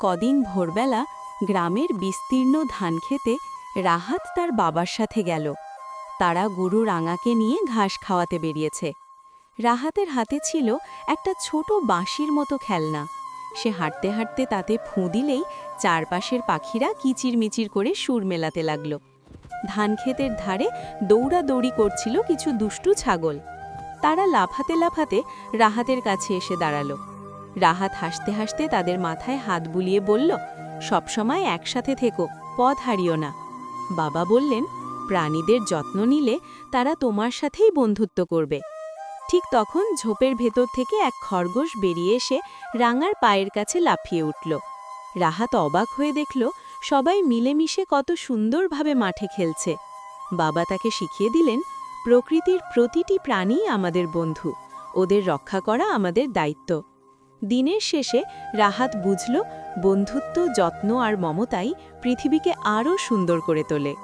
কদিন ভোরবেলা গ্রামের বিস্তীর্ণ ধান খেতে রাহাত তার বাবার সাথে গেল। তারা গরু রাঙাকে নিয়ে ঘাস খাওয়াতে বেরিয়েছে। রাহাতের হাতে ছিল একটা ছোট বাঁশির মতো খেলনা। সে হাঁটতে হাঁটতে তাতে ফুঁ দিলেই চারপাশের পাখিরা কিচিরমিচির করে সুর মেলাতে লাগল। ধান ক্ষেতের ধারে দৌড়াদৌড়ি করছিল কিছু দুষ্টু ছাগল। তারা লাফাতে লাফাতে রাহাতের কাছে এসে দাঁড়াল। রাহাত হাসতে হাসতে তাদের মাথায় হাত বুলিয়ে বলল সবসময় একসাথে থেকো, পথ হারিও না। বাবা বললেন, প্রাণীদের যত্ন নিলে তারা তোমার সাথেই বন্ধুত্ব করবে। ঠিক তখন ঝোপের ভেতর থেকে এক খরগোশ বেরিয়ে এসে রাঙার পায়ের কাছে লাফিয়ে উঠল। রাহাত অবাক হয়ে দেখল, সবাই মিলেমিশে কত সুন্দরভাবে মাঠে খেলছে। বাবা তাকে শিখিয়ে দিলেন, প্রকৃতির প্রতিটি প্রাণী আমাদের বন্ধু, ওদের রক্ষা করা আমাদের দায়িত্ব। দিনের শেষে রাহাত বুঝল বন্ধুত্ব যত্ন আর মমতাই পৃথিবীকে আরও সুন্দর করে তোলে।